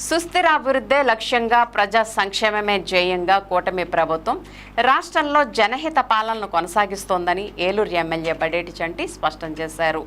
సుస్థిర అభివృద్ధే లక్ష్యంగా ప్రజా సంక్షేమమే ధ్యేయంగా కూటమి ప్రభుత్వం రాష్ట్రంలో జనహిత పాలనను కొనసాగిస్తోందని ఏలూరు ఎమ్మెల్యే బడేటి చంటి స్పష్టం చేశారు.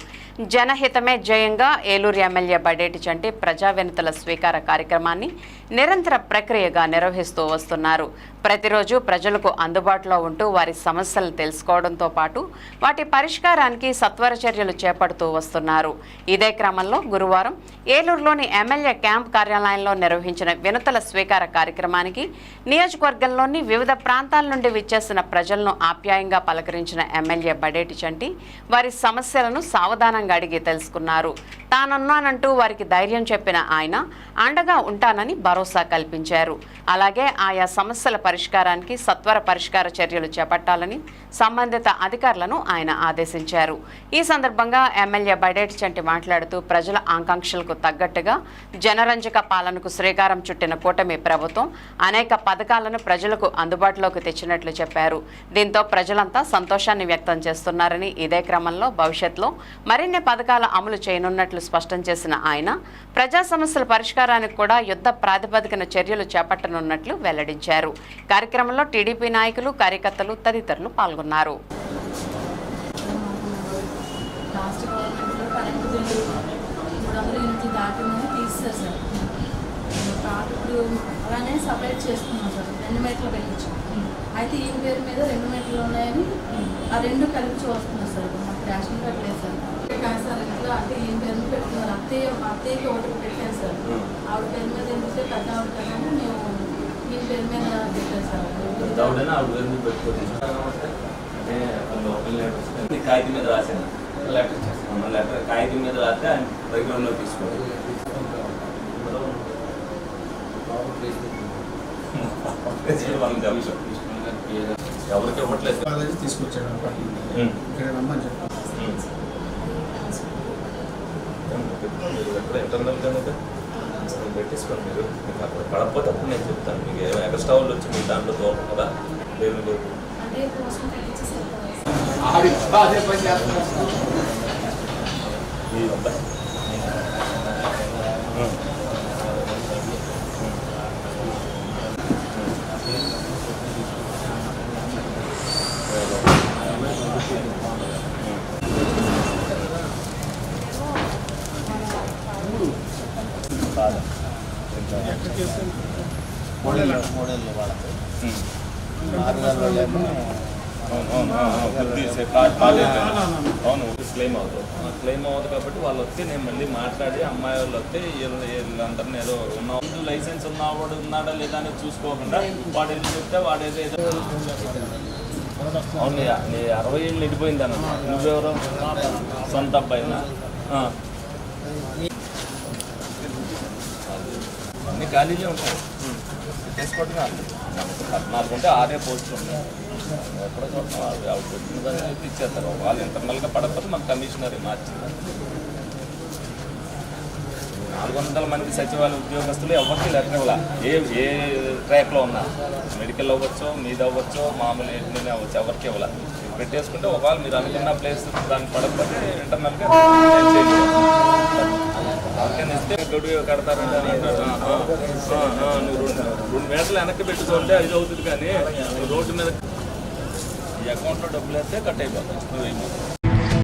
జనహితమే ధ్యేయంగా ఏలూరు ఎమ్మెల్యే బడేటి చంటి ప్రజా వినతుల స్వీకార కార్యక్రమాన్ని నిరంతర ప్రక్రియగా నిర్వహిస్తూ వస్తున్నారు. ప్రతిరోజు ప్రజలకు అందుబాటులో ఉంటూ వారి సమస్యలను తెలుసుకోవడంతో పాటు వాటి పరిష్కారానికి సత్వర చర్యలు చేపడుతూ వస్తున్నారు. ఇదే క్రమంలో గురువారం ఏలూరులోని ఎమ్మెల్యే క్యాంప్ కార్యాలయంలో నిర్వహించిన వినతుల స్వీకార కార్యక్రమానికి నియోజకవర్గంలోని వివిధ ప్రాంతాల నుండి విచ్చేసిన ప్రజలను ఆప్యాయంగా పలకరించిన ఎమ్మెల్యే బడేటి చంటి వారి సమస్యలను సావధానంగా అడిగి తెలుసుకున్నారు. తానున్నానంటూ వారికి ధైర్యం చెప్పిన ఆయన అండగా ఉంటానని భరోసా కల్పించారు. అలాగే ఆయా సమస్యల పరిష్కారానికి సత్వర పరిష్కార చర్యలు చేపట్టాలని సంబంధిత అధికారులను ఆయన ఆదేశించారు. ఈ సందర్భంగా ఎమ్మెల్యే బడేటి చంటి మాట్లాడుతూ ప్రజల ఆకాంక్షలకు తగ్గట్టుగా జనరంజక పాలనకు శ్రీకారం చుట్టిన కూటమి ప్రభుత్వం అనేక పథకాలను ప్రజలకు అందుబాటులోకి తెచ్చినట్లు చెప్పారు. దీంతో ప్రజలంతా సంతోషాన్ని వ్యక్తం చేస్తున్నారని ఇదే క్రమంలో భవిష్యత్తులో మరిన్ని పథకాల అమలు చేయనున్నట్లు స్పష్టం చేసిన ఆయన ప్రజా సమస్యల పరిష్కారానికి కూడా యుద్ధ ప్రాతిపదికన చర్యలు చేపట్టనున్నట్లు వెల్లడించారు. కార్యక్రమంలో టీడీపీ నాయకులు కార్యకర్తలు తదితరులు పాల్గొన్నారు. లాస్ట్ గవర్నమెంట్లో కరెంటు బిల్లు మీటర్లు పెట్టించాం అయితే ఈయన పేరు మీద రెండు మీటర్లు ఉన్నాయని ఆ రెండు కలిపి చూస్తున్నాం సార్. మాకు రేషన్ కార్డు లేదు సార్. కాదు సార్ ఇట్లా అంటే ఈయన పేరు మీద పెట్టుకున్నారు. అత్తయ్య అత్తయ్యకి ఒకటి పెట్టాను సార్. ఆవిడ పేరు మీద ఎందుకంటే పెద్ద ఆవిడ కదా మేము ఈయన పేరు మీద పెట్టాను సార్. కాగితం మీద రాశాను. లెటర్ చేస్తాను లెటర్ కాగితం మీద రాస్తే ఆయన పరిగణలో తీసుకోవాలి. ఎవరికి ఇవ్వట్లేదు కాలేజీ తీసుకొచ్చాడు అప్పటి ఇక్కడ రమ్మని చెప్పాను ఇంటర్నల్ కనుక పెట్టేసుకోండి మీరు మీకు అక్కడ పడకపోతే అప్పుడు నేను చెప్తాను మీకు ఏమైనా ఎక్స్ట్రా వాళ్ళు వచ్చి మీ దాంట్లో తోపం కదా లేదు కొరకు అంటే అబ్బాయి ఉమ్. కాదు. వాళ్ళకి అవును క్లెయిమ్ అవుతుంది. క్లెయిమ్ అవుతుంది కాబట్టి వాళ్ళు వస్తే నేను మళ్ళీ మాట్లాడి అమ్మాయి వాళ్ళు వస్తే వీళ్ళు- వీళ్ళందరినీ ఏదో ఉన్న లైసెన్స్ ఉన్నవాడు ఉన్నాడా లేదా అని చూసుకోకుండా వాడు ఏదో చెప్తే వాడు ఏదో ఏదో అవును నీ- అరవై ఏళ్ళు వెళ్ళిపోయింది అన్న నువ్వెవరు? సొంత అబ్బాయినా. అన్ని ఖాళీలే ఉంటాయి. చేసుకోవటమే పద్నాలుగు ఉంటే ఆరే పోస్టులు ఉన్నాయి. ఎక్కడ చూడటం ఆవిడ పెట్టిన దాన్ని ఇచ్చేస్తారు. వాళ్ళు ఇంటర్నల్గా పడకపోతే మాకు కమిషనరీ మార్చింది. నాలుగు వందల మంది సచివాలయ ఉద్యోగస్తులు ఎవరికి లెటర్ ఇవ్వాల? ఏ ఏ ట్రాక్లో ఉన్నా. మెడికల్ అవ్వచ్చు మీద అవ్వచ్చు మామూలు ఎడ్మిన్ అవ్వచ్చు ఎవరికి ఇవ్వాల? పెట్టేసుకుంటే ఒకవేళ మీరు అనుకున్న ప్లేస్ దానికి పడకపోతే ఇంటర్నల్గా గడువు కడతారని నువ్వు రెండు మీటర్లు వెనక్కి పెట్టుకుంటే అది అవుతుంది కానీ నువ్వు రోడ్డు మీద ఈ అకౌంట్లో డబ్బులు వేస్తే కట్ అయిపోతాయి నువ్వు